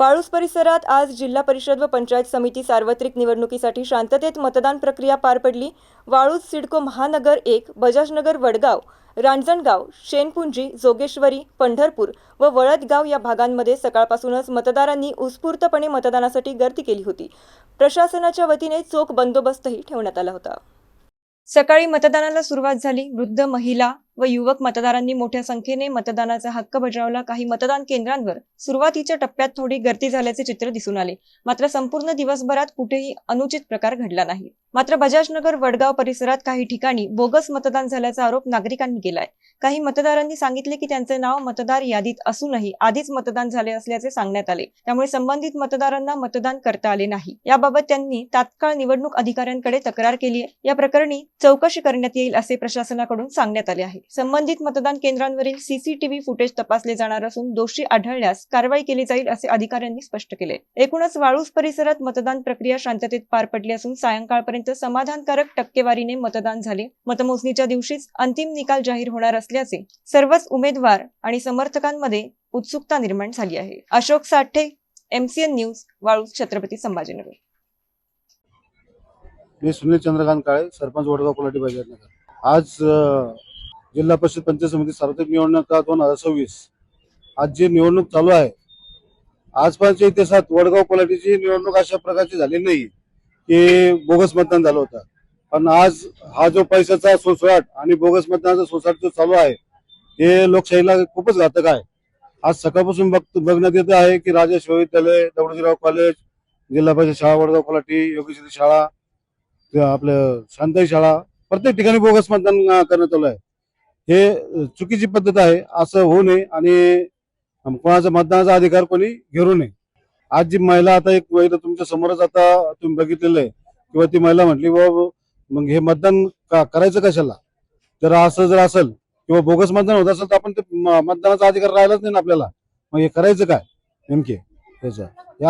पाळूस परिसरात आज जिल्हा परिषद व पंचायत समिती सार्वत्रिक निवडणुकीसाठी शांततेत मतदान प्रक्रिया पार पडली. वाळूस सिडको महानगर एक बजाजनगर वडगाव रांजणगाव शेनपुंजी जोगेश्वरी पंढरपूर व वळदगाव या भागांमध्ये सकाळपासूनच मतदारांनी उत्स्फूर्तपणे मतदानासाठी गर्दी केली होती. प्रशासनाच्या वतीने चोख बंदोबस्तही ठेवण्यात आला होता. सकाळी मतदानाला सुरुवात झाली. वृद्ध महिला व युवक मतदारांनी मोठ्या संख्येने मतदानाचा हक्क बजावला. काही मतदान केंद्रांवर सुरुवातीच्या टप्प्यात थोडी गर्दी झाल्याचे चित्र दिसून आले. मात्र संपूर्ण दिवसभरात कुठेही अनुचित प्रकार घडला नाही. मात्र बजाजनगर वडगाव परिसरात काही ठिकाणी बोगस मतदान झाल्याचा आरोप नागरिकांनी केलाय. काही मतदारांनी सांगितले की त्यांचे नाव मतदार यादीत असूनही आधीच मतदान झाले असल्याचे सांगण्यात आले. त्यामुळे संबंधित मतदारांना मतदान करता आले नाही. याबाबत त्यांनी तात्काळ निवडणूक अधिकाऱ्यांकडे तक्रार केली आहे या प्रकरणी चौकशी करण्यात येईल असे प्रशासनाकडून सांगण्यात आले आहे. संबंधित मतदान केंद्रांवरील सीसीटीव्ही फुटेज तपासले जाणार असून दोषी आढळल्यास कारवाई केली जाईल असे अधिकाऱ्यांनी स्पष्ट केले. एकूणच वाळूस परिसरात मतदान प्रक्रिया शांततेत पार पडली असून सायंकाळपर्यंत समाधानकारक टक्केवारीने मतदान झाले. मतमोजणीच्या दिवशीच अंतिम निकाल जाहीर होणार असल्याचे सर्वच उमेदवार आणि समर्थकांमध्ये उत्सुकता निर्माण झाली आहे. Ashok Sathe MCN news Waluj Chhatrapati Sambhajinagar. मी सुनील चंद्रकांत काळे सरपंच वडगाव कोलाटी बाजारनगर. आज जिल्हा परिषद पंचायत समिती सार्वत्रिक निवडणुका दोन हजार सव्वीस. आज जी निवडणूक चालू आहे आजपर्यंतच्या इतिहासात वडगाव कोलाटीची निवडणूक अशा प्रकारची झाली नाही की बोगस मतदान झालं होतं. पण आज हा जो पैशाचा सोसाट आणि बोगस मतदानाचा सोसाट जो चालू आहे हे लोकशाहीला खूपच घातक आहे. आज सकाळपासून बघ बघण्यात येत आहे की राजेश विद्यालय दगडूजीराव कॉलेज जिल्हा परिषद शाळा वडगाव कोलाटी योगेश्वरी शाळा आपलं शांताई शाळा प्रत्येक ठिकाणी बोगस मतदान करण्यात आलं आहे. हे चुकीची पद्धत आहे असं होऊ नये आणि कोणाचा मतदानाचा अधिकार कोणी घेऊ नये. आज जी महिला आता एक महिला तुमच्या समोरच आता तुम्ही बघितलेलं आहे किंवा ती महिला म्हटली बाबा मग हे मतदान का करायचं कशाला? जर असं जर असेल किंवा बोगस मतदान होत असेल तर आपण ते मतदानाचा अधिकार राहिलाच नाही ना आपल्याला. मग हे करायचं काय? नेमके त्याचं या